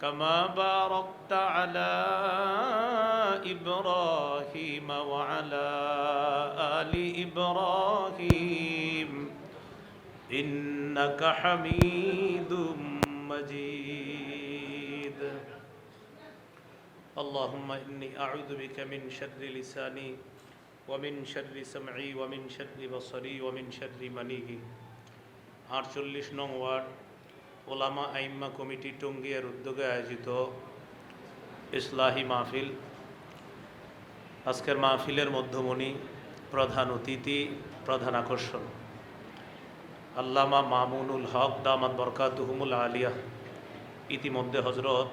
كما باركت على إبراهيم وعلى آل إبراهيم إنك حميد مجيد اللهم إني أعوذ بك من شر لساني ومن شر سمعي ومن شر بصري ومن شر منيه আটচল্লিশ নং ওয়ার্ড ওলামা আইম্মা কমিটি টঙ্গিয়ার উদ্যোগে আয়োজিত ইসলাহি মাহফিল। আজকের মাহফিলের মধ্যমণি, প্রধান অতিথি, প্রধান আকর্ষণ। আল্লামা মামুনুল হক দামাত বরকাতুহুমুল আলিয়া। ইতিমধ্যে হজরত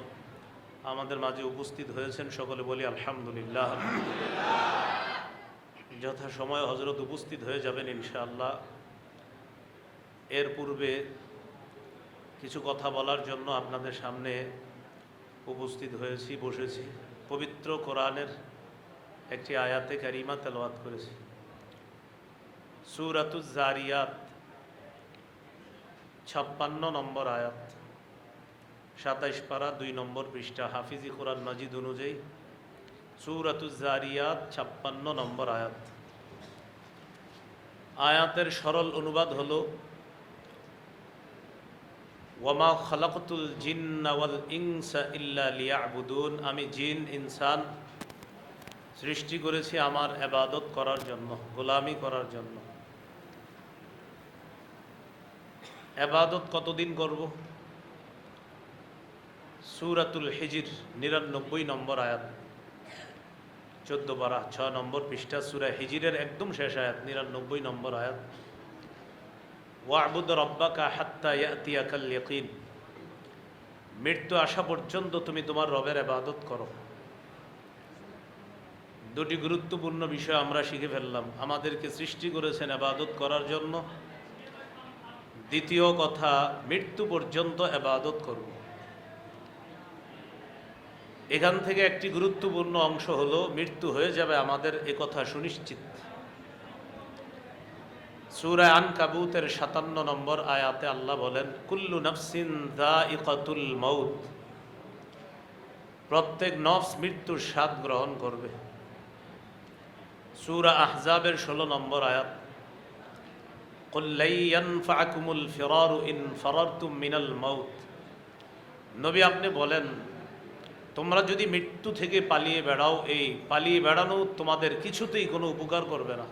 আমাদের মাঝে উপস্থিত হয়েছেন, সকলে বলি আলহামদুলিল্লাহ। যথাসময়ে হজরত উপস্থিত হয়ে যাবেন ইনশাআল্লাহ। এর পূর্বে কিছু কথা বলার জন্য আপনাদের সামনে উপস্থিত হয়েছি, বসেছি। পবিত্র কোরআনের একটি আয়াতে কারিমা তেলাওয়াত করেছি। সুরাতুজ জারিয়াত, ছাপ্পান্ন নম্বর আয়াত, সাতাইশ পারা দুই নম্বর পৃষ্ঠা, হাফিজি কোরআন মাজিদ অনুযায়ী সুরাতুজ জারিয়াত, ছাপ্পান্ন নম্বর আয়াত। আয়াতের সরল অনুবাদ হলো ওয়ামা খালাকতুল জিন্নাওয়াল ইনসা ইল্লা লিয়াবুদুন। আমি জিন, ইনসান সৃষ্টি করেছি আমার এবাদত করার জন্য, গোলামি করার জন্য। এবাদত কতদিন করব? সুরাতুল হিজির, নিরানব্বই নম্বর আয়াত। চোদ্দ বারা ছ নম্বর পৃষ্ঠা, সুরা হিজিরের একদম শেষ আয়াত, নিরানব্বই নম্বর আয়াত। ওয়াবুদ রব্বাকা হাত্তা ইয়াতিয়াকাল মৃত্যু আসা পর্যন্ত তুমি তোমার রবের আবাদত করো। দুটি গুরুত্বপূর্ণ বিষয় আমরা শিখে ফেললাম। আমাদেরকে সৃষ্টি করেছেন আবাদত করার জন্য। দ্বিতীয় কথা, মৃত্যু পর্যন্ত আবাদত করব এখান থেকে একটি গুরুত্বপূর্ণ অংশ হলো, মৃত্যু হয়ে যাবে আমাদের কথা সুনিশ্চিত। সুরা আন কাবুতের সাতান্ন নম্বর আয়াতে আল্লাহ বলেন, কুল্লু নফসিন দা ইকাতুল মৌত প্রত্যেক নফস মৃত্যুর স্বাদ গ্রহণ করবে। সুরা আহজাবের ষোলো নম্বর আয়াত কুল্লাইয়ানফাকুমুল ফিরারু ইন ফরারতুম মিনাল মৌত নবী আপনি বলেন, তোমরা যদি মৃত্যু থেকে পালিয়ে বেড়াও, এই পালিয়ে বেড়ানো তোমাদের কিছুতেই কোনো উপকার করবে না।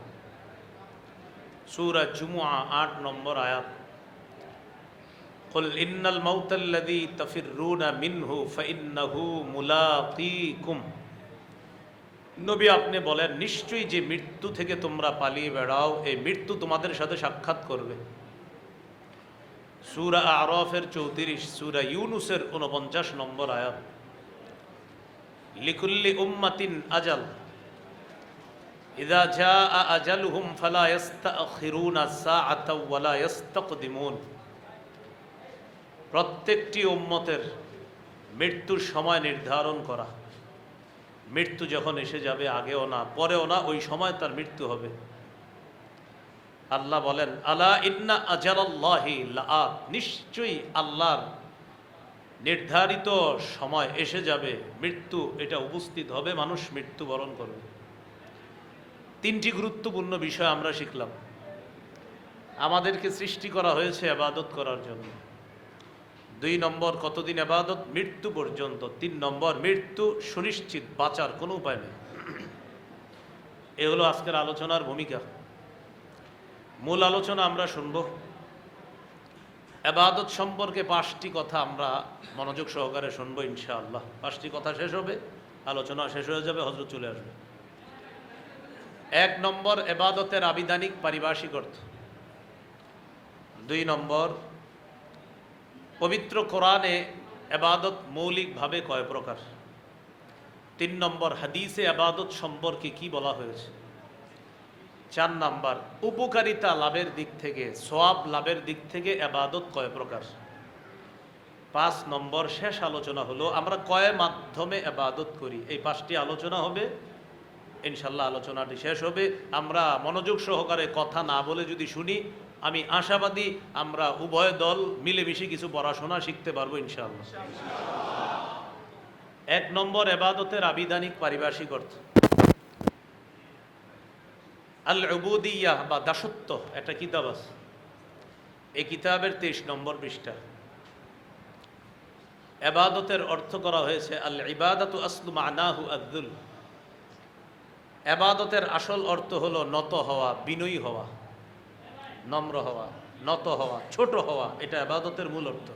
সুরা জুমুয়া আট নম্বর আয়াত قل إن الموت الذي تفرون منه فإنه ملاقيكم নবী আপনি বলেন নিশ্চয়ই যে মৃত্যু থেকে তোমরা পালিয়ে বেড়াও এই মৃত্যু তোমাদের সাথে সাক্ষাৎ করবে সুরা আরফের চৌত্রিশ সুরা ইউনুসের উনপঞ্চাশ নম্বর আয়াত লিকুল্লি উম্মাতিন আজাল ইদা জা আজালুহুম ফালা ইয়াস্তাকদিমুন। প্রত্যেকটি উম্মতের মৃত্যুর সময় নির্ধারণ করা। মৃত্যু যখন এসে যাবে, আগেও না, পরেও না, ওই সময় তার মৃত্যু হবে। আল্লাহ বলেন, আলা ইন্না আজালাল্লাহি লাআত নিশ্চয়ই আল্লাহর নির্ধারিত সময় এসে যাবে, মৃত্যু, এটা উপস্থিত হবে, মানুষ মৃত্যুবরণ করবে। তিনটি গুরুত্বপূর্ণ বিষয় আমরা শিখলাম। আমাদেরকে সৃষ্টি করা হয়েছে আবাদত করার জন্য। দুই নম্বর, কতদিন আবাদত? মৃত্যু পর্যন্ত। তিন নম্বর, মৃত্যু সুনিশ্চিত, বাঁচার কোনো উপায় নেই। এ হলো আজকের আলোচনার ভূমিকা। মূল আলোচনা আমরা শুনব। আবাদত সম্পর্কে পাঁচটি কথা আমরা মনোযোগ সহকারে শুনব ইনশাআল্লাহ। পাঁচটি কথা শেষ হবে, আলোচনা শেষ হয়ে যাবে হজরত চলে আসবে। এক নম্বর এবাদতের আবিধানিক পারিভাষিক অর্থ। দুই নম্বর, পবিত্র কোরআনে এবাদত মৌলিকভাবে কয় প্রকার? তিন নম্বর, হাদিসে আবাদত সম্পর্কে কি বলা হয়েছে? চার নাম্বার, উপকারিতা লাভের দিক থেকে সোয়াব লাভের দিক থেকে আবাদত কয় প্রকার? পাঁচ নম্বর, শেষ আলোচনা হলো, আমরা কয় মাধ্যমে আবাদত করি? এই পাঁচটি আলোচনা হবে ইনশাল্লাহ আলোচনাটি শেষ হবে। আমরা মনোযোগ সহকারে কথা না বলে যদি শুনি, আমি আশাবাদী আমরা উভয় দল মিলেমিশে কিছু পড়াশোনা শিখতে পারব ইনশাআল্লাহ এক নম্বর এবাদতের আবিধানিক পারিভাষিক অর্থ। আল উবুদিয়া বা দাসত্ব, একটা কিতাব আছে। এই কিতাবের তেইশ নম্বর পৃষ্ঠা। এবাদতের অর্থ করা হয়েছে আল ইবাদাতু আসলু মানাহু আব্দুল এবাদতের আসল অর্থ হলো নত হওয়া, বিনয়ী হওয়া, নম্র হওয়া, নত হওয়া, ছোট হওয়া, এটা এবাদতের মূল অর্থ।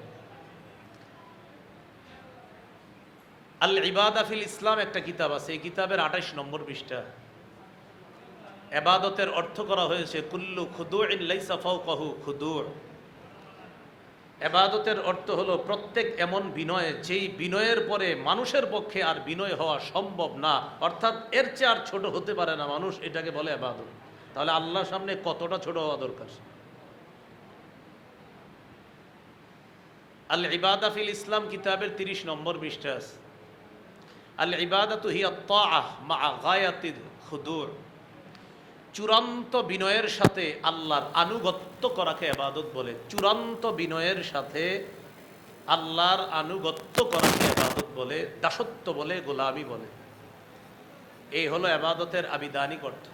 আল ইবাদাফিল ইসলাম একটা কিতাব আছে, এই কিতাবের আঠাশ নম্বর পৃষ্ঠা। এবাদতের অর্থ করা হয়েছে, কুল্লু খুদু ইন লাইসা কহু খুদু। এবাদতের অর্থ হলো প্রত্যেক এমন বিনয়, যেই বিনয়ের পরে মানুষের পক্ষে আর বিনয় হওয়া সম্ভব না। অর্থাৎ এর চেয়ে আর ছোট হতে পারে না মানুষ, এটাকে বলে এবাদত। তাহলে আল্লাহর সামনে কতটা ছোট হওয়া দরকার? আল ইবাদাফিল ইসলাম কিতাবের তিরিশ নম্বর পৃষ্ঠা আছে। আল ইবাদাতু হিয়া মা গায়াতিল খুদুর। চূড়ান্ত বিনয়ের সাথে আল্লাহর আনুগত্য করাকে আবাদত বলে। চূড়ান্ত বিনয়ের সাথে আল্লাহর আনুগত্য করাকে আবাদত বলে, দাসত্ব বলে, গোলামি বলে। এই হলো আবাদতের আবিধানিক অর্থ।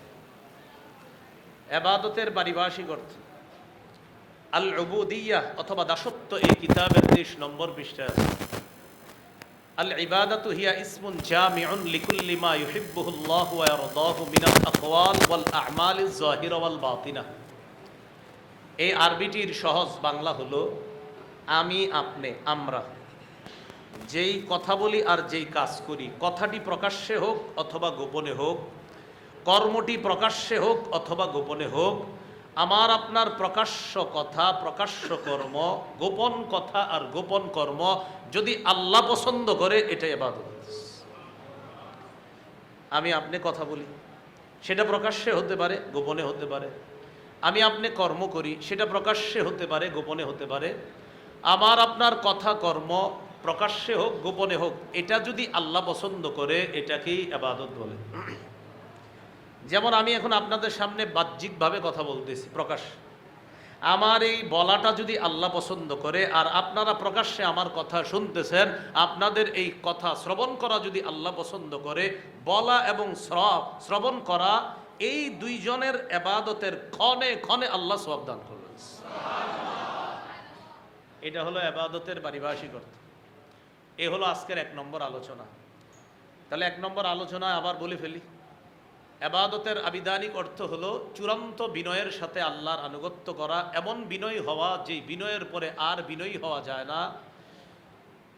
আবাদতের পারিভাষিক অর্থ। আল উবুদিয়া অথবা দাসত্ব এই কিতাবের তেইশ নম্বর পৃষ্ঠা আছে। আল ইবাদাতু হিয়া ইসমুন জামিউন লিকুল্লি মা ইউহিব্বুহু আল্লাহু ওয়া ইয়ারদাহু মিনাল আকওয়াল ওয়াল আ'মালিজ যাহিরা এই আরবিটির সহজ বাংলা হলো, আমি, আপনি, আমরা। যেই কথা বলি আর যেই কাজ করি, কথাটি প্রকাশ্যে হোক অথবা গোপনে হোক, কর্মটি প্রকাশ্যে হোক অথবা গোপনে হোক আমার আপনার প্রকাশ্য কথা, প্রকাশ্য কর্ম, গোপন কথা আর গোপন কর্ম যদি আল্লাহ পছন্দ করে, এটাই এবাদত আমি আপনি কথা বলি, সেটা প্রকাশ্যে হতে পারে, গোপনে হতে পারে। আমি আপনি কর্ম করি, সেটা প্রকাশ্যে হতে পারে, গোপনে হতে পারে। আমার আপনার কথা, কর্ম প্রকাশ্যে হোক, গোপনে হোক, এটা যদি আল্লাহ পছন্দ করে, এটাকেই আবাদত বলে। যেমন আমি এখন আপনাদের সামনে বাহ্যিকভাবে কথা বলতেছি, প্রকাশ। আমার এই বলাটা যদি আল্লাহ পছন্দ করে, আর আপনারা প্রকাশ্যে আমার কথা শুনতেছেন, আপনাদের এই কথা শ্রবণ করা যদি আল্লাহ পছন্দ করে, বলা এবং শ্রব, শ্রবণ করা, এই দুইজনের এবাদতের ক্ষণে ক্ষণে আল্লাহ সব দান করবেন। এটা হলো এবাদতের পারিভাষিক অর্থ। এ হলো আজকের এক নম্বর আলোচনা। তাহলে এক নম্বর আলোচনায় আবার বলে ফেলি। এবাদতের আবিধানিক অর্থ হলো চূড়ান্ত বিনয়ের সাথে আল্লাহর আনুগত্য করা। এমন বিনয় হওয়া যে বিনয়ের পরে আর বিনয়ী হওয়া যায় না।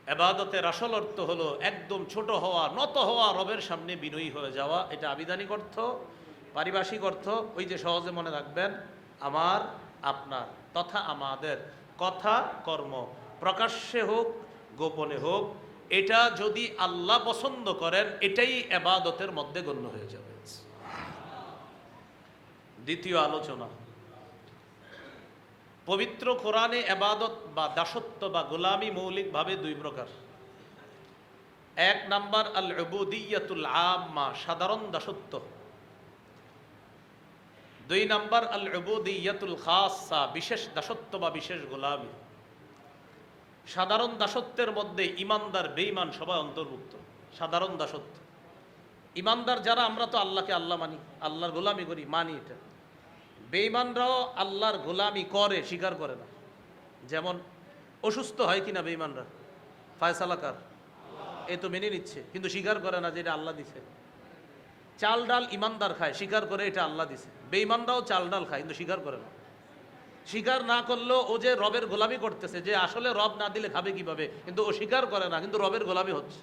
এবাদতের আসল অর্থ হলো একদম ছোট হওয়া, নত হওয়া, রবের সামনে বিনয়ী হয়ে যাওয়া। এটা আবিধানিক অর্থ, পারিভাষিক অর্থ। ওই যে সহজে মনে রাখবেন, আমার, আপনার, তথা আমাদের। কথা, কর্ম, প্রকাশ্যে হোক, গোপনে হোক, এটা যদি আল্লাহ পছন্দ করেন, এটাই এবাদতের মধ্যে গণ্য হয়ে যাবে। দ্বিতীয় আলোচনা। পবিত্র কোরআনে এবাদত বা দাসত্ব বা গোলামি মৌলিকভাবে দুই প্রকার। এক নাম্বার আল উবুদিয়াতুল আম্মা, সাধারণ দাসত্ব। দুই নাম্বার আল উবুদিয়াতুল খাসা বিশেষ দাসত্ব বা বিশেষ গোলামি। সাধারণ দাসত্বের মধ্যে ইমানদার, বেঈমান সবাই অন্তর্ভুক্ত। সাধারণ দাসত্ব। ইমানদার যারা, আমরা তো আল্লাহকে আল্লাহ মানি, আল্লাহর গোলামি করি, মানি এটা। বেঈমানরাও আল্লাহর গোলামি করে, স্বীকার করে না। যেমন, অসুস্থ হয় কিনা বেঈমানরা? ফায়সালাকার এ তো মেনে নিচ্ছে, কিন্তু স্বীকার করে না যে এটা আল্লাহ দিছে। চাল ডাল ইমানদার খায়, স্বীকার করে এটা আল্লাহ দিছে। বেঈমানরাও চাল ডাল খায়, কিন্তু স্বীকার করে না। স্বীকার না করলেও ও যে রবের গোলামি করতেছে, যে আসলে রব না দিলে খাবে কীভাবে, কিন্তু ও স্বীকার করে না, কিন্তু রবের গোলামি হচ্ছে।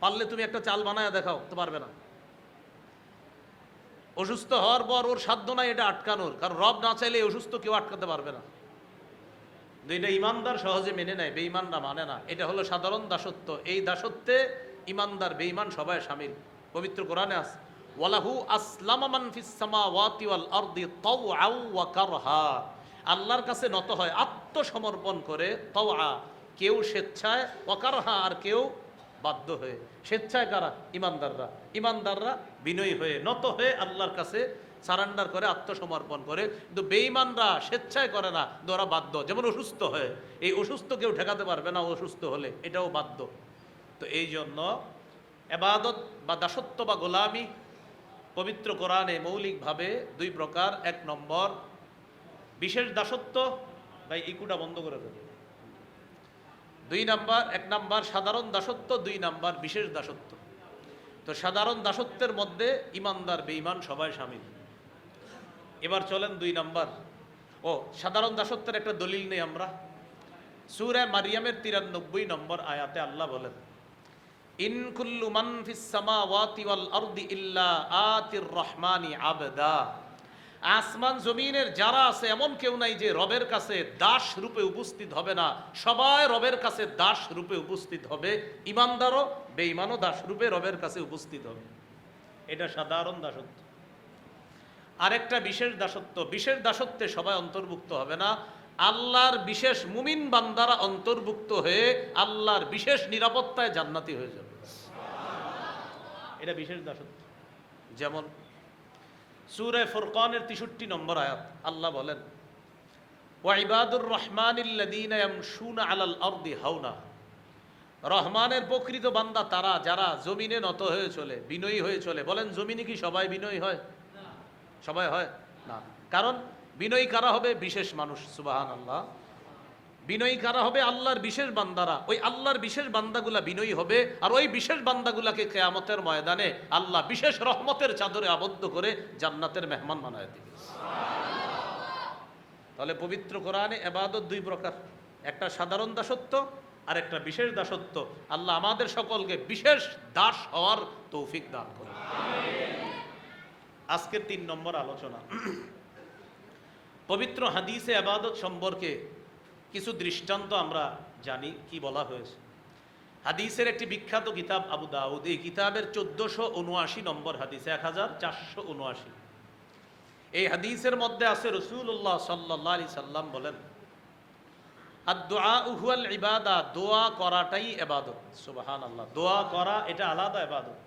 পারলে তুমি একটা চাল বানায় দেখাও, তো পারবে না। অসুস্থ হওয়ার পর ওর সাধ্য নাই এটা আটকানোর, কারণ রব না চাইলে অসুস্থ কেউ আটকাতে পারবে না। এটা ইমানদার সহজে মেনে নেয়, বেঈমানরা মানে না। এটা হলো সাধারণ দাসত্ব। এই দাসত্বে ইমানদার, বেঈমান সবাই সামিল। পবিত্র কোরআনে আছে, ওয়ালাহু আসলামা মান ফিস ওয়াল আরদি ওয়া আল্লাহর কাছে নত হয় আত্মসমর্পণ করে, তাওআ, কেউ স্বেচ্ছায় ওয়াকারহা আর কেউ বাধ্য হয়ে, স্বেচ্ছায় কারা? ইমানদাররা। ইমানদাররা বিনয়ী হয়ে, নত হয়ে আল্লাহর কাছে সারান্ডার করে, আত্মসমর্পণ করে। কিন্তু বেঈমানরা স্বেচ্ছায় করে না ওরা বাধ্য। যেমন অসুস্থ হয়ে, এই অসুস্থ কেউ ঠেকাতে পারবে না অসুস্থ হলে এটাও বাধ্য। তো এই জন্য এবাদত বা দাসত্ব বা গোলামি পবিত্র কোরআনে মৌলিকভাবে দুই প্রকার। এক নম্বর, বিশেষ দাসত্ব, ভাই ইকুটা বন্ধ করে দেবে দুই নাম্বার, এক নাম্বার সাধারণ দাসত্ব, দুই নাম্বার বিশেষ দাসত্ব। তো সাধারণ দাসত্বের মধ্যে ইমানদার, বেঈমান সবাই শামিল এবার চলেন দুই নাম্বার। ও, সাধারণ দাসত্বের একটা দলিল নেই আমরা। সুরে মারিয়ামের তিরানব্বই নম্বর আয়াতে আল্লাহ বলেন, ইন কুল্লু মান ফিস সামাওয়াতি ওয়াল ইল্লা আতির রহমানি আবদা। আসমান জমিনের যারা আছে, এমন কেউ নাই যে রবের কাছে দাস রূপে উপস্থিত হবে না। সবাই রবের কাছে দাস রূপে উপস্থিত হবে। ইমানদারও, বেঈমানও দাস রূপে রবের কাছে উপস্থিত হবে। এটা সাধারণ দাসত্ব। আরেকটা বিশেষ দাসত্ব, বিশেষ দাসত্বে সবাই অন্তর্ভুক্ত হবে না। আল্লাহর বিশেষ মুমিন বান্দারা অন্তর্ভুক্ত হয়ে আল্লাহর বিশেষ নিরাপত্তায় জান্নাতি হয়ে যাবে। এটা বিশেষ দাসত্ব। যেমন সুরে ফুরকানের তেষট্টি নম্বর আয়াত আল্লাহ বলেন ওয়াইবাদুর রহমানিল্লাদিন ইয়ামশুনা আলাল অর্দি হাওনা। রহমানের প্রকৃত বান্দা তারা যারা জমিনে নত হয়ে চলে বিনয়ী হয়ে চলে। বলেন জমিনে কি সবাই বিনয়ী হয়? সবাই হয়? না। কারণ বিনয়ী কারা হবে? বিশেষ মানুষ সুবাহান আল্লাহ বিনয়ী কারা হবে? আল্লাহর বিশেষ বান্দারা। ওই আল্লাহর বিশেষ বান্দাগুলা বিনয়ী হবে আর ওই বিশেষ বান্দাগুলাকে কেয়ামতের ময়দানে আল্লাহ বিশেষ রহমতের চাদরে আবদ্ধ করে জান্নাতের মেহমান বানায় দিবে। তাহলে পবিত্র কোরআনে এবাদত দুই প্রকার। একটা সাধারণ দাসত্ব আর একটা বিশেষ দাসত্ব। আল্লাহ আমাদের সকলকে বিশেষ দাস হওয়ার তৌফিক দান করে আজকের তিন নম্বর আলোচনা। পবিত্র হাদিসে আবাদত সম্পর্কে কিছু দৃষ্টান্ত আমরা জানি কি বলা হয়েছে। হাদিসের একটি বিখ্যাত কিতাব আবু দাউদ, এই কিতাবের চোদ্দশো উনআশি নম্বর হাদিস, এক হাজার চারশো উনআশি। এই হাদিসের মধ্যে আছে রসুল্লাহ সাল্লাহ আলি সাল্লাম বলেন আর দোয়া উহুয়াল ইবাদা, দোয়া করাটাই এবাদত সুবাহান আল্লাহ দোয়া করা এটা আলাদা এবাদত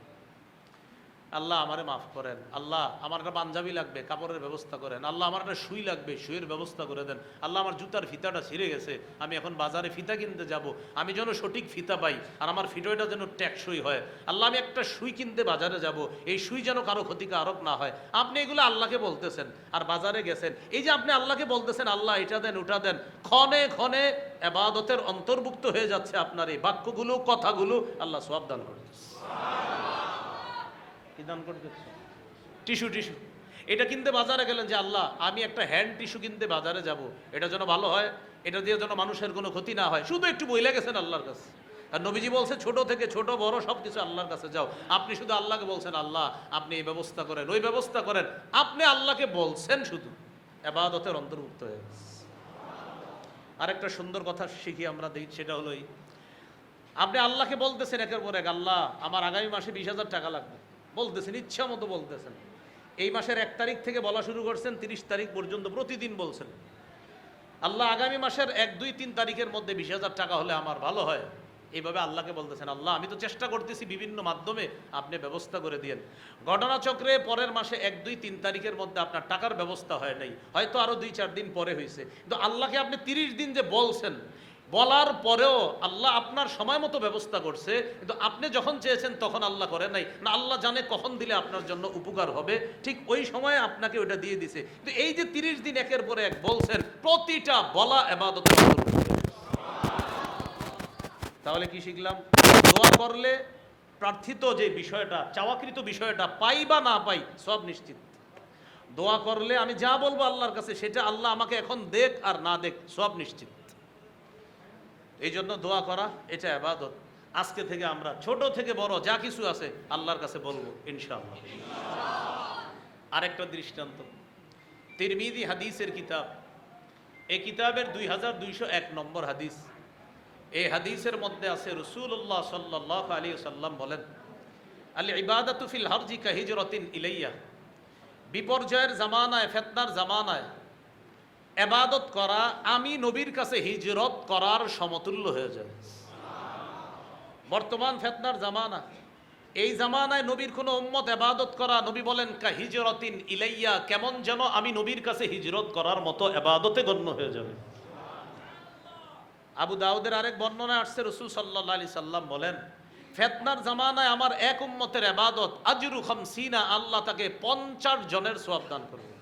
আল্লাহ আমারে মাফ করেন। আল্লাহ আমার একটা পাঞ্জাবি লাগবে, কাপড়ের ব্যবস্থা করেন। আল্লাহ আমার একটা সুই লাগবে, সুইয়ের ব্যবস্থা করে দেন। আল্লাহ আমার জুতার ফিতাটা ছিঁড়ে গেছে, আমি এখন বাজারে ফিতা কিনতে যাব। আমি যেন সঠিক ফিতা পাই আর আমার ফিটোটা যেন ট্যাক্সই হয়। আল্লাহ আমি একটা সুই কিনতে বাজারে যাব, এই সুই যেন কারও ক্ষতিকারক না হয়। আপনি এগুলো আল্লাহকে বলতেছেন আর বাজারে গেছেন। এই যে আপনি আল্লাহকে বলতেছেন, আল্লাহ এটা দেন, ওটা দেন, ক্ষণে ক্ষণে এবাদতের অন্তর্ভুক্ত হয়ে যাচ্ছে আপনার এই বাক্যগুলো, কথাগুলো আল্লাহ সব দান করতেছে কি দান করতেছে? Tissue tissue. এটা কিনতে বাজারে গেলেন যে আল্লাহ, আমি একটা হ্যান্ড টিস্যু কিনতে বাজারে যাব। এটা যেন ভালো হয়, এটা দিয়ে যেন মানুষের কোনো ক্ষতি না হয়। শুধু একটু বইলে গেছেন আল্লাহর কাছে। আর নবীজি বলছে, ছোট থেকে ছোট, বড় সব কিছু আল্লাহর কাছে যাও। আপনি শুধু আল্লাহকে বলছেন, আল্লাহ, আপনি এই ব্যবস্থা করেন, ওই ব্যবস্থা করেন। আপনি আল্লাহকে বলছেন শুধু। এবাদতের অন্তর্ভুক্ত হয়ে গেছে। আরেকটা সুন্দর কথা শিখি আমরা দেখি সেটা হলোই আপনি আল্লাহকে বলতেছেন একের পর এক, আল্লাহ, আমার আগামী মাসে বিশ হাজার টাকা লাগবে। বলতেছেন, ইচ্ছা মতো বলতেছেন। এই মাসের এক তারিখ থেকে বলা শুরু করছেন, তিরিশ তারিখ পর্যন্ত প্রতিদিন বলছেন। আল্লাহ আগামী মাসের এক, দুই, তিন তারিখের মধ্যে বিশ হাজার টাকা হলে আমার ভালো হয়। এইভাবে আল্লাহকে বলতেছেন, আল্লাহ, আমি তো চেষ্টা করতেছি বিভিন্ন মাধ্যমে আপনি ব্যবস্থা করে দিয়েন। ঘটনাচক্রে পরের মাসে এক, দুই, তিন তারিখের মধ্যে আপনার টাকার ব্যবস্থা হয় নাই। হয়তো আরও দুই, চার দিন পরে হয়েছে কিন্তু আল্লাহকে আপনি তিরিশ দিন যে বলছেন বলার পরেও আল্লাহ আপনার সময় মতো ব্যবস্থা করছে, কিন্তু আপনি যখন চেয়েছেন তখন আল্লাহ করে নাই। না, আল্লাহ জানে কখন দিলে আপনার জন্য উপকার হবে, ঠিক ওই সময়ে আপনাকে ওটা দিয়ে দিছে। কিন্তু এই যে তিরিশ দিন একের পরে এক বলছেন, প্রতিটা বলা এবাদত তাহলে কি শিখলাম? দোয়া করলে প্রার্থিত যে বিষয়টা, চাওয়াকৃত বিষয়টা, পাই বা না পাই, সব নিশ্চিত। দোয়া করলে আমি যা বলব আল্লাহর কাছে, সেটা আল্লাহ আমাকে এখন দেখ আর না দেখ, সব নিশ্চিত। এই জন্য দোয়া করা, এটা আবাদত। আজকে থেকে আমরা ছোট থেকে বড় যা কিছু আছে আল্লাহর কাছে বলব, ইনশাআল্লাহ। আরেকটা দৃষ্টান্ত তিরমিদি হাদিসের কিতাব। এই কিতাবের দুই হাজার দুইশো এক নম্বর হাদিস। এই হাদিসের মধ্যে আছে রসুল্লাহ সাল্লাহ আলী সাল্লাম বলেন, আল ইবাদাতুফিল হারজি কাহিজরতিন ইলাইয়া। বিপর্যয়ের জামানায়, ফেতনার জামানায় এবাদত করা, আমি নবীর কাছে হিজরত করার সমতুল্য হয়ে যায় বর্তমান ফেতনার জামানা। এই জামানায় নবীর কোনো উম্মত এবাদত করা, নবী বলেন, কা হিজরতিন ইলাইয়া কেমন যেন আমি নবীর কাছে হিজরত করার মতো এবাদতে গণ্য হয়ে যাবে। আবু দাউদের আরেক বর্ণনা আসছে, রসুল সাল্লাহ আলি সাল্লাম বলেন, ফেতনার জামানায় আমার এক উম্মতের এবাদত, আজরু খামসিনা, আল্লাহ তাকে পঞ্চাশ জনের সোয়াব দান করবে।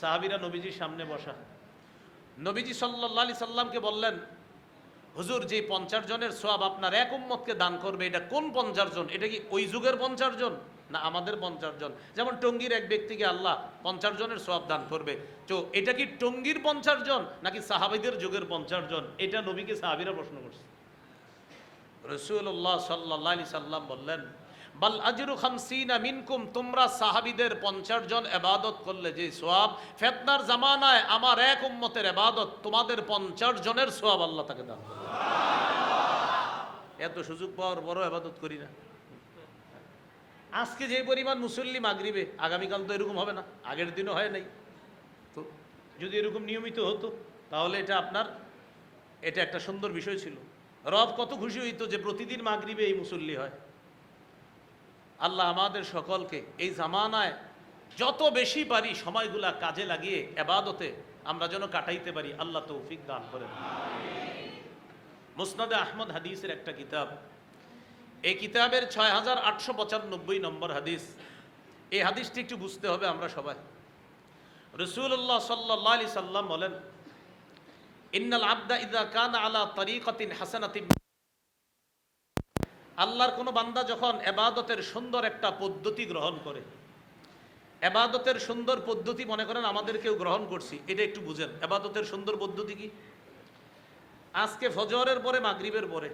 সাহাবিরা নবীজির সামনে বসা। নবীজি সাল্লাহ আলি সাল্লামকে বললেন, হুজুর, যে পঞ্চাশ জনের সোয়াব আপনার এক উম্মতকে দান করবে, এটা কোন পঞ্চাশ জন? এটা কি ওই যুগের পঞ্চাশ জন? না, আমাদের পঞ্চাশ জন। যেমন টঙ্গীর এক ব্যক্তিকে আল্লাহ পঞ্চাশ জনের সোয়াব দান করবে। তো এটা কি টঙ্গীর পঞ্চাশ জন, নাকি সাহাবিদের যুগের পঞ্চাশ জন? এটা নবীকে সাহাবিরা প্রশ্ন করছে। রসুল্লাহ সাল্লাহ সাল্লাম বললেন বাল আজরু খামসিনা মিনকুম, তোমরা সাহাবিদের পঞ্চাশ জন এবাদত করলে যে সোয়াব, ফেতনার জামানায় আমার এক উম্মতের এবাদত, তোমাদের পঞ্চাশ জনের সোয়াব আল্লাহ তাকে দান এত সুযোগ পাওয়ার বড় এবাদত করি না। আজকে যে পরিমাণ মুসল্লি মাগরিবে, আগামীকাল তো এরকম হবে না, আগের দিনও হয় নাই। তো যদি এরকম নিয়মিত হতো, তাহলে এটা আপনার, এটা একটা সুন্দর বিষয় ছিল। রব কত খুশি হইতো যে প্রতিদিন মাগরিবে এই মুসল্লি হয়। আল্লাহ আমাদের সকলকে এই জামানায় যত বেশি পারি সময়গুলা কাজে লাগিয়ে এবাদতে আমরা যেন কাটাইতে পারি আল্লাহ তৌফিক দান করেন। মুসনাদে আহমদ হাদিসের একটা কিতাব। এই কিতাবের ছয় হাজার আটশো পঁচানব্বই নম্বর হাদিস। এই হাদিসটি একটু বুঝতে হবে আমরা সবাই। রসুল্লাহ সাল্লাহ আলি সাল্লাম বলেন ইন্নাল আবদা ইদা কান আলা তরিকতিন হাসানাতিন আল্লাহর কোনো বান্দা যখন এবাদতের সুন্দর একটা পদ্ধতি গ্রহণ করে, এবাদতের সুন্দর পদ্ধতি মনে করেন আমাদের কেউ গ্রহণ করছি, এটা একটু বুঝেন। এবাদতের সুন্দর পদ্ধতি কি? আজকে ফজরের পরে, মাগরিবের পরে,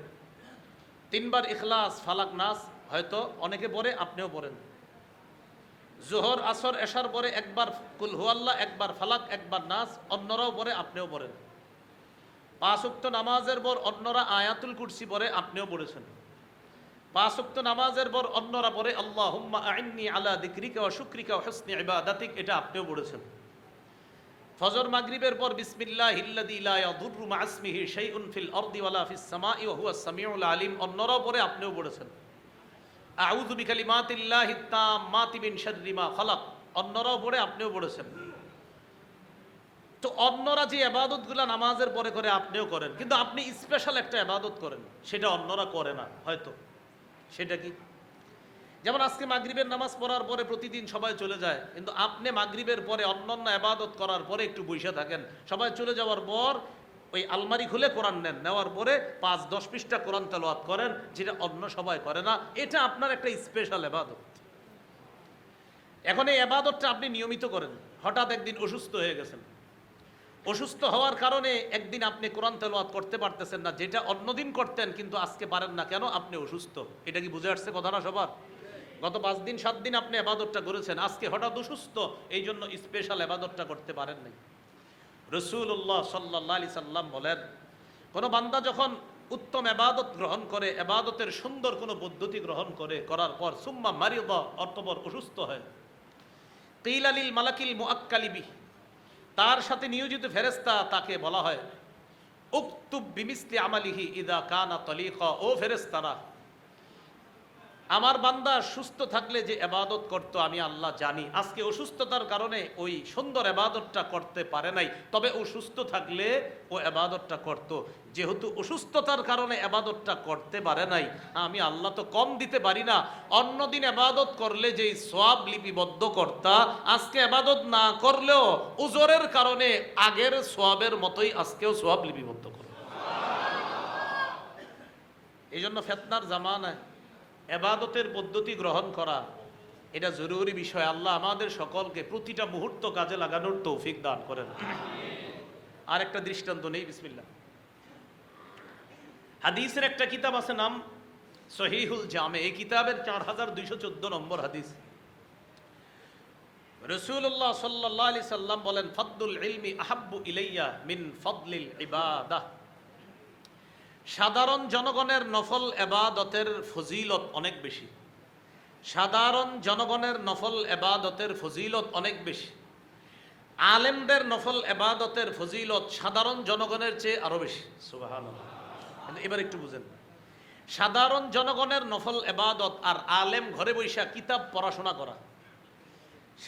তিনবার ইখলাস, ফালাক নাস, হয়তো অনেকে পড়ে, আপনিও পড়েন। জোহর, আসর এসার পরে একবার কুল হুয়াল্লাহ একবার ফালাক, একবার নাস, অন্যরাও পড়ে, আপনিও পড়েন। পাঁচ উক্ত নামাজের পর অন্যরা আয়াতুল কুরসি পরে আপনিও পড়েছেন। পাঁচ উক্ত নামাজের পর অন্যরা পরে আল্লাহ আইন্নি আলা দিক্রিকা ও শুক্রিকা হসনি ইবাদাতিক এটা আপনিও পড়েছেন। ফজর মাগরিবের পর বিসমিল্লাহ হিল্লাদি লা ইয়াদুররু মা ইসমিহি শাইউন ফিল আরদি ওয়ালা ফিস সামাই ওয়া হুয়াস সামিউল আলিম অন্যরাও পরে আপনিও পড়েছেন। আউযু বিকালিমাতিল্লাহি তাম্মাতি মিন শাররি মা খালাক অন্যরাও পড়ে, আপনিও পড়েছেন। তো অন্যরা যে আবাদতগুলো নামাজের পরে করে, আপনিও করেন। কিন্তু আপনি স্পেশাল একটা আবাদত করেন, সেটা অন্যরা করে না, হয়তো। সেটা কি? যেমন আজকে মাগরিবের নামাজ পড়ার পরে প্রতিদিন সবাই চলে যায়, কিন্তু আপনি মাগরিবের পরে অন্যান্য আবাদত করার পরে একটু বসে থাকেন। সবাই চলে যাওয়ার পর ওই আলমারি খুলে কোরআন নেন, নেওয়ার পরে পাঁচ দশ পৃষ্ঠা কোরআন তেলাওয়াত করেন, যেটা অন্য সবাই করে না। এটা আপনার একটা স্পেশাল আবাদত এখন এই আবাদতটা আপনি নিয়মিত করেন, হঠাৎ একদিন অসুস্থ হয়ে গেছেন। অসুস্থ হওয়ার কারণে একদিন আপনি কোরআন তেলাওয়াত করতে পারতেছেন না, যেটা অন্যদিন করতেন কিন্তু আজকে পারেন না, কেন আপনি অসুস্থ? এটা কি বুঝে আসছে কথাটা সবার? গত পাঁচ দিন, সাত দিন আপনি আবাদতটা করেছেন, আজকে হঠাৎ অসুস্থ এই জন্য স্পেশাল আবাদতটা করতে পারেন নাই। রসুল্লাহ সাল্লাহ আলি সাল্লাম বলেন, কোনো বান্দা যখন উত্তম আবাদত গ্রহণ করে, আবাদতের সুন্দর কোনো পদ্ধতি গ্রহণ করে, করার পর, সুম্মা মারিদ অর্থপর অসুস্থ হয়। কিল আলিল মালাকিল মুআক্কালিবি তার সাথে নিয়োজিত ফেরেস্তা তাকে বলা হয়, উক্তুব বিমিসলি আমালিহি ইদা কানা তলিকা ও ফেরেস্তারা আমার বান্দা সুস্থ থাকলে যে এবাদত করতো, আমি আল্লাহ জানি। আজকে অসুস্থতার কারণে ওই সুন্দর এবাদতটা করতে পারে নাই। তবে ও সুস্থ থাকলে ও এবাদতটা করত। যেহেতু অসুস্থতার কারণে এবাদতটা করতে পারে নাই, আমি আল্লাহ তো কম দিতে পারি না। অন্যদিন এবাদত করলে যেই সোয়াব লিপিবদ্ধ কর্তা, আজকে এবাদত না করলেও উজরের কারণে আগের সোয়াবের মতোই আজকেও সোয়াব লিপিবদ্ধ করে। এই জন্য ফেতনার জামানায় এবাদতের পদ্ধতি গ্রহণ করা, এটা জরুরি বিষয়। আল্লাহ আমাদের সকলকে প্রতিটা মুহূর্ত কাজে লাগানোর তৌফিক দান করেন। আর একটা দৃষ্টান্ত নেই বিসমিল্লা হাদিসের একটা কিতাব আছে নাম সহিহুল জামে। এই কিতাবের চার হাজার দুইশো চোদ্দ নম্বর হাদিস। রসুল্লাহ সাল্লাহ আলি সাল্লাম বলেন ফদ্দুল ইলমি আহাব্বু ইলাইয়া মিন ফদলিল ইবাদাহ। সাধারণ জনগণের নফল এবাদতের ফজিলত অনেক বেশি। সাধারণ জনগণের নফল এবাদতের ফজিলত অনেক বেশি। আলেমদের নফল এবাদতের ফজিলত সাধারণ জনগণের চেয়ে আরও বেশি। এবার একটু বুঝেন। সাধারণ জনগণের নফল এবাদত আর আলেম ঘরে বৈশা কিতাব পড়াশোনা করা।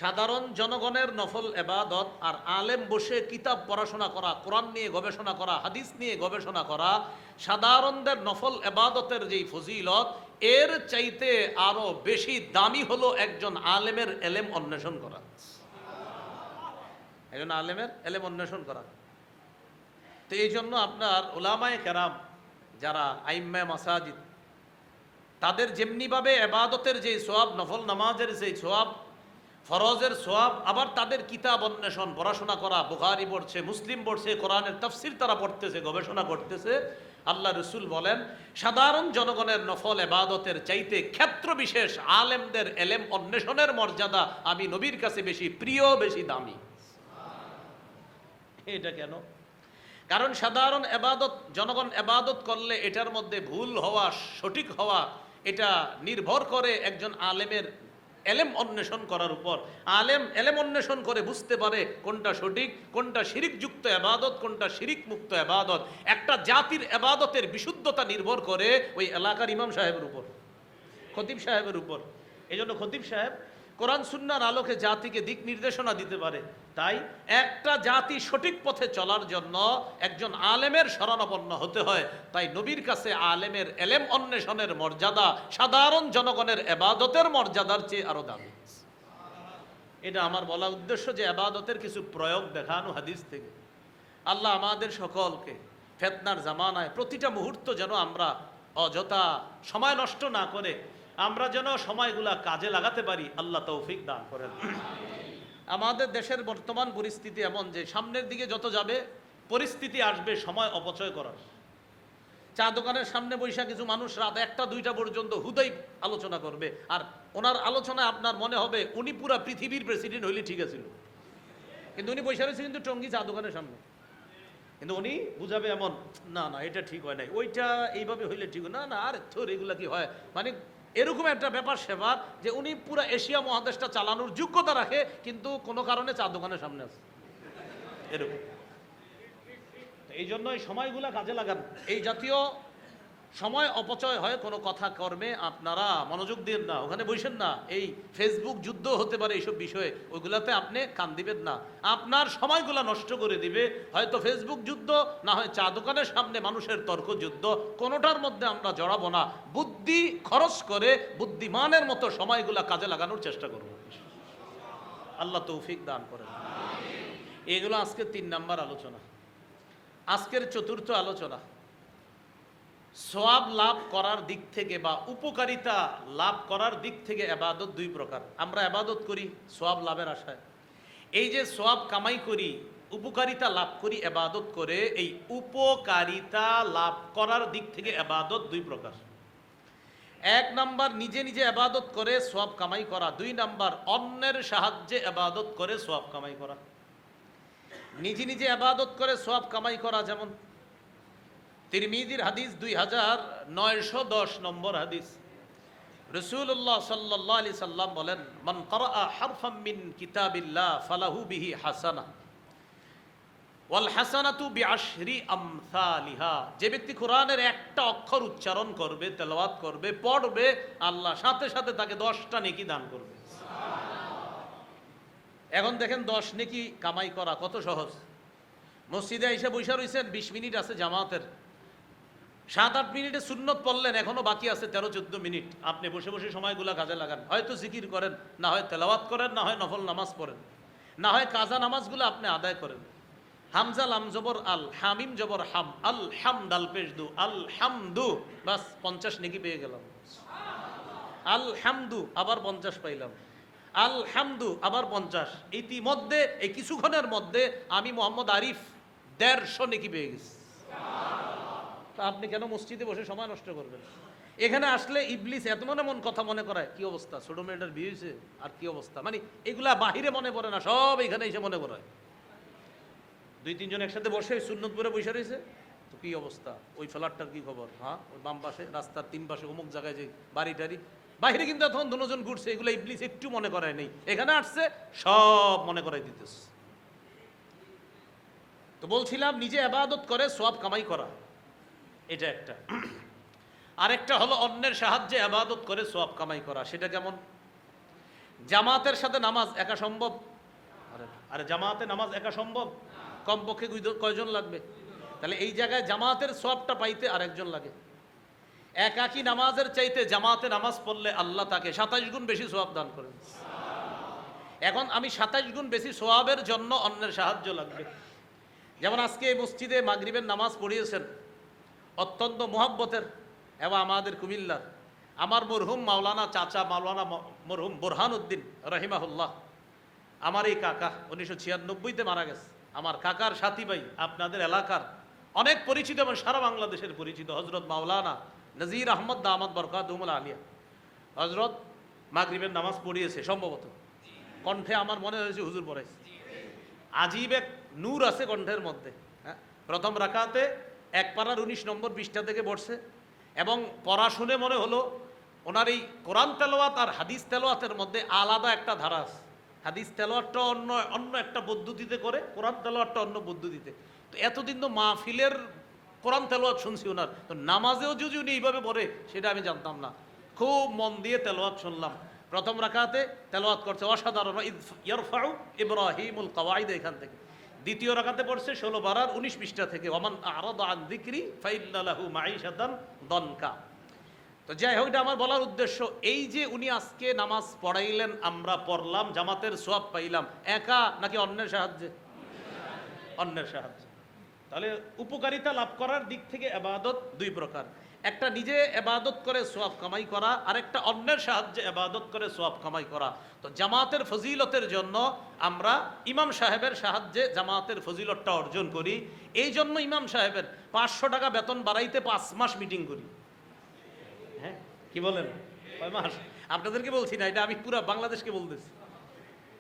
সাধারণ জনগণের নফল এবাদত আর আলেম বসে কিতাব পড়াশোনা করা, কোরআন নিয়ে গবেষণা করা, হাদিস নিয়ে গবেষণা করা, সাধারণদের নফল এবাদতের যেই ফজিলত, এর চাইতে আরও বেশি দামি হলো একজন আলেমের এলেম অন্বেষণ করা। একজন আলেমের এলেম অন্বেষণ করা। তো এই জন্য আপনার ওলামায় কেরাম যারা আইম্মায় মাসাজিদ, তাদের যেমনিভাবে এবাদতের যে সোয়াব নফল নামাজের যে সোয়াব ফরজের সোয়াব আবার তাদের কিতাব অন্বেষণ, পড়াশোনা করা, বুখারি পড়ছে, মুসলিম পড়ছে, কোরআনের তফসির তারা পড়তেছে, গবেষণা করতেছে। আল্লাহ রসুল বলেন, সাধারণ জনগণের নফল এবাদতের চাইতে ক্ষেত্র বিশেষ, আলেমদের এলেম অন্বেষণের মর্যাদা আমি নবীর কাছে বেশি, প্রিয়, বেশি দামি। এটা কেন? কারণ সাধারণ এবাদত, জনগণ এবাদত করলে এটার মধ্যে ভুল হওয়া, সঠিক হওয়া, এটা নির্ভর করে একজন আলেমের এলেম অন্বেষণ করার উপর। আলেম এলেম অন্বেষণ করে বুঝতে পারে কোনটা সঠিক, কোনটা শিরিকযুক্ত এবাদত কোনটা শিরিক মুক্ত এবাদত একটা জাতির এবাদতের বিশুদ্ধতা নির্ভর করে ওই এলাকার ইমাম সাহেবের উপর, খতিব সাহেবের উপর। এই জন্য খতিব সাহেব কোরআন, সুন্নার আলোকে জাতিকে দিক নির্দেশনা দিতে পারে। তাই একটা জাতি সঠিক পথে চলার জন্য একজন আলেমের শরণাপন্ন হতে হয়। তাই নবীর কাছে আলেমের এলেম অন্বেষণের মর্যাদা, সাধারণ জনগণের এবাদতের মর্যাদার চেয়ে আরও দামি। এটা আমার বলা উদ্দেশ্য যে আবাদতের কিছু প্রয়োগ দেখানো হাদিস থেকে। আল্লাহ আমাদের সকলকে ফেতনার জামানায় প্রতিটা মুহূর্ত যেন আমরা অযথা সময় নষ্ট না করে, আমরা যেন সময়গুলা কাজে লাগাতে পারি, আল্লাহ তৌফিক দান করেন। আমাদের দেশের বর্তমান পরিস্থিতি এমন যে সামনের দিকে যত যাবে, পরিস্থিতি আসবে, সময় অপচয় করার। চা দোকানের সামনে বৈশা কিছু মানুষ রাত একটা, দুইটা পর্যন্ত হুদাই আলোচনা করবে। আর ওনার আলোচনায় আপনার মনে হবে, উনি পুরা পৃথিবীর প্রেসিডেন্ট হইলে ঠিক আছে কিন্তু উনি বৈশা রয়েছে কিন্তু টঙ্গি চা দোকানের সামনে। কিন্তু উনি বুঝাবে এমন, না না, এটা ঠিক হয় নাই। ওইটা এইভাবে হইলে ঠিক না না, আর থোর এগুলা কি হয়? মানে এরকম একটা ব্যাপার সেবার যে উনি পুরো এশিয়া মহাদেশটা চালানোর যোগ্যতা রাখে কিন্তু কোনো কারণে চা দোকানের সামনে আছে। এরকম। এই জন্য এই সময়গুলা কাজে লাগান। এই জাতীয় সময় অপচয় হয় কোনো কথা কর্মে, আপনারা মনোযোগ দিন না, ওখানে বসেন না। এই ফেসবুক যুদ্ধ হতে পারে এইসব বিষয়ে ওইগুলাতে আপনি কান দিবেন না। আপনার সময়গুলা নষ্ট করে দিবে, হয়তো ফেসবুক যুদ্ধ, না হয় চা দোকানের সামনে মানুষের তর্ক যুদ্ধ, কোনোটার মধ্যে আমরা জড়াবো না। বুদ্ধি খরচ করে, বুদ্ধিমানের মতো সময়গুলো কাজে লাগানোর চেষ্টা করব। আল্লাহ তৌফিক দান করেন। এগুলো আজকে তিন নাম্বার আলোচনা। আজকের চতুর্থ আলোচনা। সোয়াব লাভ করার দিক থেকে বা উপকারিতা লাভ করার দিক থেকে এবাদত দুই প্রকার। আমরা এবাদত করি সোয়াব লাভের আশায়। এই যে সোয়াব কামাই করি, উপকারিতা লাভ করি এবাদত করে, এই উপকারিতা লাভ করার দিক থেকে এবাদত দুই প্রকার। এক নাম্বার নিজে নিজে এবাদত করে সোয়াব কামাই করা। দুই নাম্বার অন্যের সাহায্যে এবাদত করে সোয়াব কামাই করা। নিজে নিজে আবাদত করে সোয়াব কামাই করা যেমন তিরমিদির হাদিস দুই হাজার নয়শো দশ নম্বর হাদিস। রসুল্লাহ সাল্লাহ আলি সাল্লাম বলেন, মন করা হারফাম মিন কিতাবিল্লাহ ফালাহু বিহি হাসানা। ওয়াল হাসানাতু বিআশরি আমসালিহা। যে ব্যক্তি কোরআনের একটা অক্ষর উচ্চারণ করবে, তেলাওয়াত করবে, পড়বে, আল্লাহ সাথে সাথে তাকে দশটা নেকি দান করবে। এখন দেখেন দশ নেকি কামাই করা কত সহজ। মসজিদে এসে বৈশা রয়েছেন বিশ মিনিট আছে জামাতের। সাত আট মিনিটে সুন্নত পড়লেন, এখনও বাকি আছে তেরো চোদ্দ মিনিট। আপনি বসে বসে সময়গুলো কাজে লাগান। হয়তো জিকির করেন, না হয় তেলাওয়াত করেন, না হয় নফল নামাজ পড়েন। না হয় কাজা নামাজগুলো আপনি আদায় করেন। হামজা, লাম জবর, আল হামিম জবর, হাম, আল হাম দাল পেশ দু, আল হামদু, বাস পঞ্চাশ নেকি পেয়ে গেলাম। আল হামদু, আবার পঞ্চাশ পাইলাম। আলহামদু আবার পঞ্চাশ। ইতিমধ্যে, এই কিছুক্ষণের মধ্যে আমি মোহাম্মদ আরিফ দেড়শো নেকি পেয়ে গেছি। তা আপনি কেন মসজিদে বসে সময় নষ্ট করবেন? এখানে আসলে ইবলিস এত মনে মন কথা মনে করায়, কি অবস্থা? ছোট মেয়েটার বিয়ে হয়েছে? আর কি অবস্থা? মানে এগুলা বাহিরে মনে পড়ে না, সব এখানে এসে মনে করায় দুই তিনজন একসাথে বসে সুন্নত করে বসে রয়েছে? তো কি অবস্থা? ওই ফ্ল্যাটটার কি খবর? হ্যাঁ ওই বাম পাশে, রাস্তার তিন পাশে অমুক জায়গায় যে বাড়ি টাড়ি বাহিরে কিন্তু এখন দুজন ঘুরছে, এগুলো ইবলিস একটু মনে করায় নেই। এখানে আসছে, সব মনে করাই দিতেছে। তো বলছিলাম, নিজে আবাদত করে সব কামাই করা। এটা একটা। আরেকটা হলো অন্যের সাহায্যে আবাদত করে সব কামাই করা, সেটা কেমন জামাতের সাথে নামাজ একা সম্ভব? আরে জামাতে নামাজ একা সম্ভব? কমপক্ষে কয়জন লাগবে? তাহলে এই জায়গায় জামাতের সবটা পাইতে আরেকজন লাগে। একাকি নামাজের চাইতে জামাতে নামাজ পড়লে আল্লাহ তাকে সাতাশ গুণ বেশি সোয়াব দান করেন। এখন আমি সাতাইশ গুণ বেশি সোয়াবের জন্য অন্যের সাহায্য লাগবে। যেমন আজকে এই মসজিদে মাগরিবের নামাজ পড়িয়েছেন। অত্যন্ত মোহাব্বতের এবং আমাদের কুমিল্লার। আমার মরহুম মাওলানা চাচা মাওলানা মরহুম বোরহান উদ্দিন রহিমাহুল্লাহ। আমার এই কাকা উনিশশো ছিয়ানব্বইতে মারা গেছে। আমার কাকার সাথী ভাই আপনাদের এলাকার অনেক পরিচিত এবং সারা বাংলাদেশের পরিচিত হজরত মাওলানা নজির আহমদ দামাদ বরকাতুমুল আলিয়া হজরত মাগরিবের নামাজ পড়িয়েছে সম্ভবত। কণ্ঠে আমার মনে হয়েছে হুজুর পড়াইছে। আজীব এক নূর আছে কণ্ঠের মধ্যে। হ্যাঁ প্রথম রাখাতে এক পাড়ার উনিশ নম্বর পৃষ্ঠা থেকে বসছে এবং পড়া শুনে মনে হলো ওনার এই কোরআন তেলোয়াত আর হাদিস তেলোয়াতের মধ্যে আলাদা একটা ধারা আছে। হাদিস তেলোয়াতটা অন্য অন্য একটা পদ্ধতিতে করে, কোরআন তেলোয়াতটা অন্য পদ্ধতিতে। তো এতদিন তো মাহফিলের কোরআন তেলোয়াত শুনছি ওনার। তো নামাজেও যদি উনি এইভাবে পড়ে, সেটা আমি জানতাম না। খুব মন দিয়ে তেলোয়াত শুনলাম। প্রথম রাখাতে তেলোয়াত করছে, অসাধারণ ইয়ারফাউ ইব্রাহিমুল কাওয়াইদ এখান থেকে। দ্বিতীয় রাখাতে পড়ছে ষোলো বারার উনিশ পৃষ্ঠা থেকে আন দিক্রি দনকা। তো যাই হোক আমার বলার উদ্দেশ্য, এই যে উনি আজকে নামাজ পড়াইলেন, আমরা পড়লাম, জামাতের সোয়াব পাইলাম, একা নাকি অন্যের সাহায্যে? অন্যের সাহায্যে। তাহলে উপকারিতা লাভ করার দিক থেকে এবাদত দুই প্রকার। একটা নিজে এবাদত করে সোয়াব কামাই করা, আরেকটা অন্যের সাহায্যে এবাদত করে সোয়াব কামাই করা। তো জামাতের ফজিলতের জন্য আমরা ইমাম সাহেবের সাহায্যে জামাতের ফজিলতটা অর্জন করি। এই জন্য ইমাম সাহেবের পাঁচশো টাকা বেতন বাড়াইতে পাঁচ মাস মিটিং করি। হ্যাঁ কি বলেন? কয় মাস? আপনাদেরকে বলছি না, এটা আমি পুরো বাংলাদেশকে বলতেছি।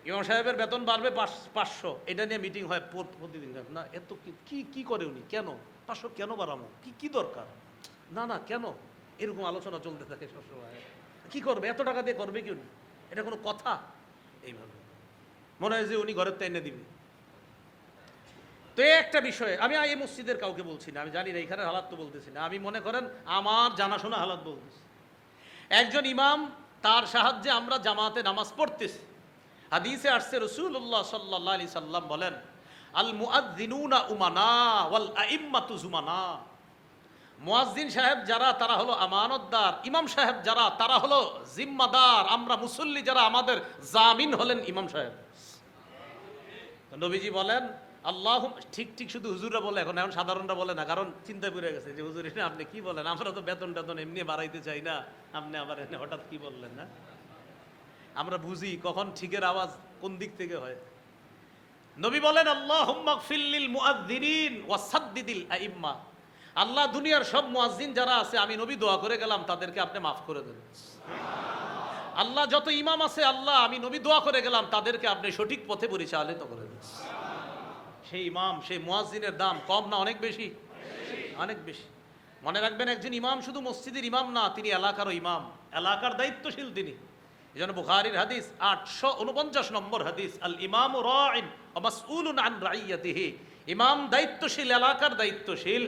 ইমাম সাহেবের বেতন বাড়বে পাঁচ- পাঁচশো, এটা নিয়ে মিটিং হয় প্রতিদিন। না, এত কি কি করে উনি? কেন? পাঁচশো কেন বাড়ানো কি কি দরকার? না না, কেন? এরকম আলোচনা চলতে থাকে সবসময়। কি করবে? এত টাকা দিয়ে করবে কি উনি? এটা কোনো কথা? এইভাবে। মনে হয় যে উনি ঘরের তো এনে দিবে। তো একটা বিষয়, আমি এই মসজিদের কাউকে বলছি না, আমি জানি না, এখানে হালাত তো বলতেছি না। আমি মনে করেন, আমার জানাশোনা হালাত বলতেছি। একজন ইমাম, তার সাহায্যে আমরা জামাতে নামাজ পড়তেছি। হাদিসে আসছে রসুল্লাহ সাল্লাহ আলি সাল্লাম বলেন আল মুআদ্দিনুনা উমানা ওয়াল আইম্মাতু জুমানা। মুয়াজ্জিন সাহেব যারা, তারা হলো আমানতদার। ইমাম সাহেব যারা, তারা হলো জিম্মাদার। আমরা মুসল্লি যারা, আমাদের জামিন হলেন ইমাম সাহেব। নবীজি বলেন, আল্লাহ ঠিক ঠিক শুধু হুজুররা বলে, এখন এখন সাধারণরা বলে না, কারণ চিন্তা করে গেছে যে, হুজুর এটা আপনি কি বলেন? আমরা তো বেতন টেতন এমনি বাড়াইতে চাই না। আপনি আবার এনে হঠাৎ কি বললেন না আমরা বুঝি কখন ঠিকের আওয়াজ কোন দিক থেকে হয়। নবী বলেন আল্লাহ ফিল্লিল মুআদ্দিনিন ওয়াসাদ্দিদিল আইম্মা। আল্লাহ দুনিয়ার সব মুয়াজ্জিন যারা আছে, আমি নবী দোয়া করে গেলাম, তাদেরকে আপনি মাফ করে দেন। আল্লাহ যত ইমাম আছে, আল্লাহ, আমি নবী দোয়া করে গেলাম, তাদেরকে আপনি সঠিক পথে পরিচালিত করে দেন। সেই ইমাম, সেই মুয়াজ্জিনের দাম কম না অনেক বেশি? অনেক বেশি। মনে রাখবেন, একজন ইমাম শুধু মসজিদের ইমাম না, তিনি এলাকারও ইমাম। এলাকার দায়িত্বশীল তিনি। এই জন্য বুখারির হাদিস, আটশো উনপঞ্চাশ নম্বর হাদিস, আল ইমাম রাইন ইমাম দায়িত্বশীল, এলাকার দায়িত্বশীল